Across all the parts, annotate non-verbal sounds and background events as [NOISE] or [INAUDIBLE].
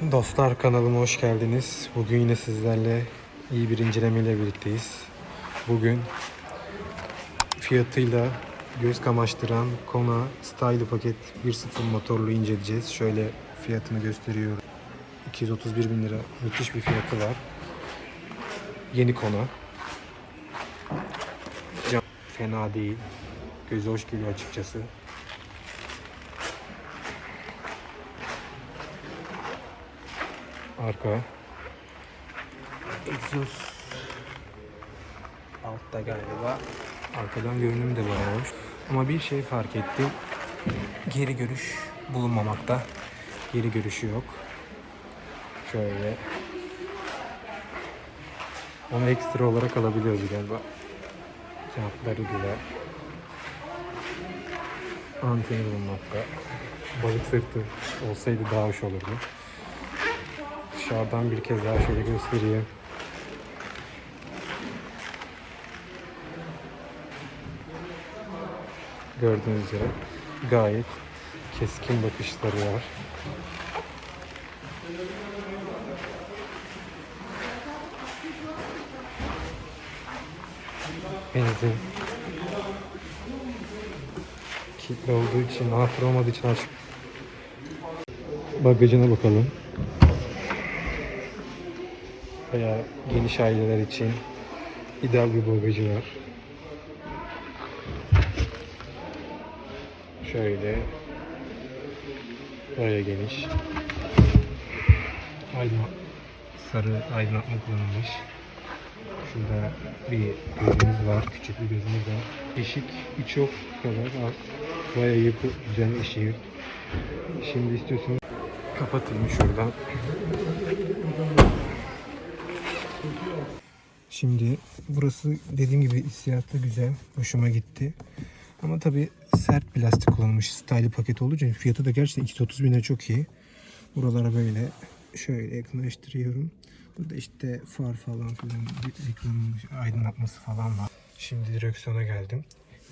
Dostlar kanalıma hoş geldiniz. Bugün yine sizlerle iyi bir incelemeyle birlikteyiz. Bugün fiyatıyla göz kamaştıran Kona Style paket 1.0 motorlu inceleyeceğiz. Şöyle fiyatını gösteriyorum. 231 bin lira müthiş bir fiyatı var. Yeni Kona. Cam fena değil. Göze hoş geliyor açıkçası. Arka. Egzoz. Altta galiba. Arkadan görünüm de bayağı hoş. Ama bir şey fark ettim. Geri görüş bulunmamakta. Geri görüşü yok. Şöyle. Onu ekstra olarak alabiliyoruz galiba. Jantları güzel. Anteni bulunmakta. Balık sırtı olsaydı daha hoş olurdu. Dışarıdan bir kez daha şöyle göstereyim. Gördüğünüz üzere gayet keskin bakışları var. Benzin. Kilitli olduğu için, anahtar olmadığı için açık. Bagajına bakalım. Veya geniş aileler için ideal bir bagajı var. Şöyle böyle geniş. Aydınlat sarı aydınlatma kullanılmış. Şurada bir gözümüz var. Küçük bir gözümüz var. Işık birçok kadar az. Bayağı iyi, güzel ışığı. Şimdi istiyorsanız kapatayım şuradan. Şimdi burası dediğim gibi hissiyatı güzel. Hoşuma gitti. Ama tabi sert plastik kullanılmış. Style paket olduğu için fiyatı da gerçekten 230 bine çok iyi. Buralara böyle şöyle yakınlaştırıyorum. Burada işte far falan filan ekranın aydınlatması falan var. Şimdi direksiyona geldim.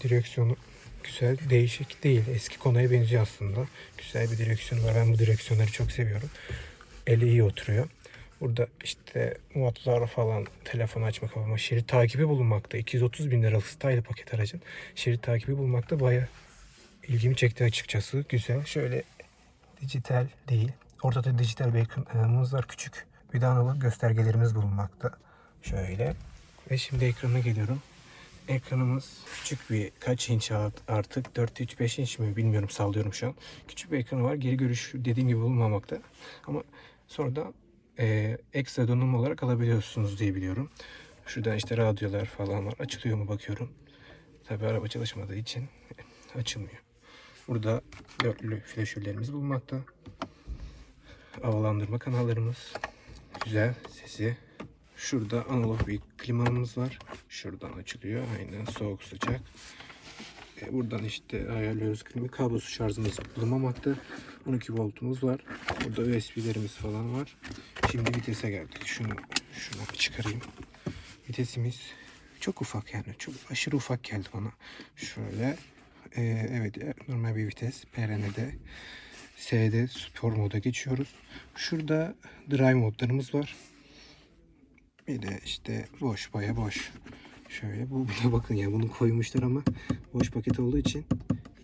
Direksiyonu güzel, değişik değil. Eski konuya benziyor aslında. Güzel bir direksiyonu var. Ben bu direksiyonları çok seviyorum. Eli iyi oturuyor. Burada işte modlar falan telefon açma kapama şerit takibi bulunmakta. 230 bin liralık style paket aracın şerit takibi bulunmakta baya ilgimi çekti açıkçası. Güzel. Şöyle dijital değil. Ortada dijital ekranımız var küçük. Bir analog göstergelerimiz bulunmakta. Şöyle. Ve şimdi ekrana geliyorum. Ekranımız küçük bir kaç inç artık 4 inç 5 inç mi bilmiyorum sallıyorum şu an. Küçük bir ekranı var. Geri görüş dediğim gibi bulunmamakta. Ama sonradan e, ekstra donanım olarak alabiliyorsunuz diye biliyorum. Şuradan işte radyolar falan var. Açılıyor mu bakıyorum. Tabi araba çalışmadığı için [LAUGHS] açılmıyor. Burada dörtlü flaşörlerimiz bulunmakta. Havalandırma kanallarımız. Güzel sesi. Şurada analog bir klimamız var. Şuradan açılıyor. Aynen soğuk sıcak. E, buradan işte ayarlıyoruz klima. Kablosuz şarjımız bulunmamakta. 12 voltumuz var. Burada USB'lerimiz falan var. Şimdi vitese geldik. Şunu şunu bir çıkarayım. Vitesimiz çok ufak yani. Çok aşırı ufak geldi bana. Şöyle e, evet normal bir vites. PRN'de S'de spor moda geçiyoruz. Şurada drive modlarımız var. Bir de işte boş baya boş. Şöyle bu bile bakın ya bunu koymuşlar ama boş paket olduğu için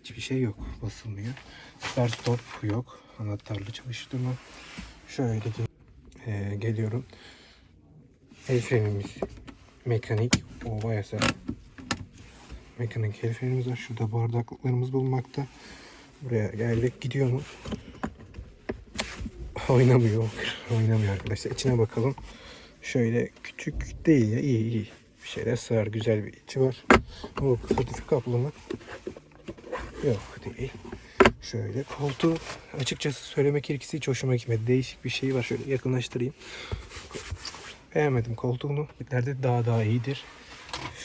hiçbir şey yok. Basılmıyor. Start stop yok. Anahtarlı çalıştırma. Şöyle ge- e, geliyorum. El frenimiz mekanik. O bayağı. Mekanik el frenimiz var. Şurada bardaklıklarımız bulunmakta. Buraya geldik. Gidiyor mu? Oynamıyor. Oynamıyor arkadaşlar. İçine bakalım. Şöyle küçük değil ya. iyi iyi. Bir şeyler sığar. Güzel bir içi var. O hafif kaplı mı? Yok değil. Şöyle koltuğu açıkçası söylemek gerekirse hiç hoşuma gitmedi. Değişik bir şey var. Şöyle yakınlaştırayım. Beğenmedim koltuğunu. Bitlerde daha daha iyidir.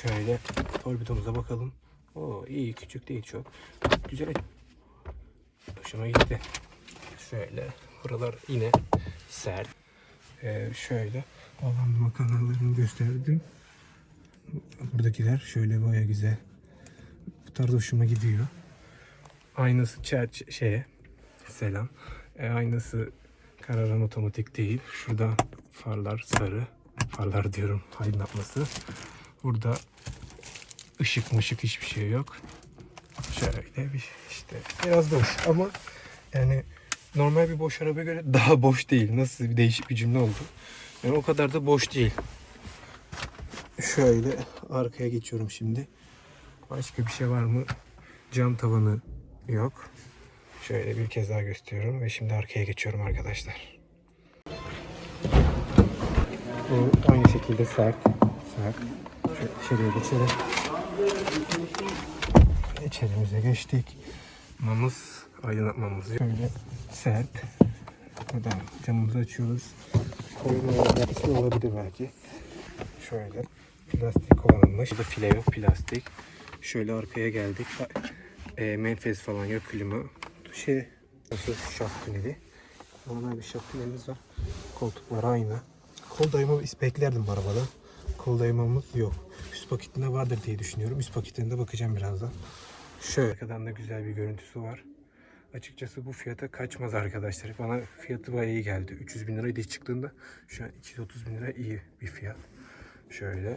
Şöyle torpidomuza bakalım. O iyi küçük değil çok. Güzel. Hoşuma gitti. Şöyle buralar yine sert. Ee, şöyle havalandırma kanallarını gösterdim. Buradakiler şöyle baya güzel. Bu tarz hoşuma gidiyor. Aynası çerçe şeye selam. E, aynası Kararan otomatik değil. Şurada farlar sarı. Farlar diyorum aydınlatması. Burada ışık mışık hiçbir şey yok. Şöyle bir işte biraz boş ama yani normal bir boş araba göre daha boş değil. Nasıl bir değişik bir cümle oldu. Yani o kadar da boş değil. Şöyle arkaya geçiyorum şimdi. Başka bir şey var mı? Cam tavanı yok. Şöyle bir kez daha gösteriyorum ve şimdi arkaya geçiyorum arkadaşlar. Bu aynı şekilde sert. Sert. Şöyle içeriye geçelim. İçerimize geçtik. Mamız, aydınlatmamız şöyle sert. Buradan camımızı açıyoruz. Yapısı olabilir belki. Şöyle plastik kullanılmış. Burada file yok plastik. Şöyle arkaya geldik. E, menfez falan yok klima. Şey nasıl şaft tüneli. Normal bir şaft tünelimiz var. Koltuklar aynı. Kol dayama beklerdim bu arabada. Kol dayamamız yok. Üst paketinde vardır diye düşünüyorum. Üst paketinde bakacağım birazdan. Şöyle arkadan da güzel bir görüntüsü var. Açıkçası bu fiyata kaçmaz arkadaşlar. Bana fiyatı bayağı iyi geldi. 300 bin liraydı ilk çıktığında. Şu an 230 bin lira iyi bir fiyat. Şöyle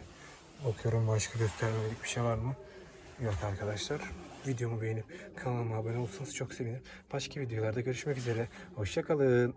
bakıyorum başka göstermelik bir şey var mı? Yok arkadaşlar. Videomu beğenip kanalıma abone olursanız çok sevinirim. Başka videolarda görüşmek üzere. Hoşçakalın.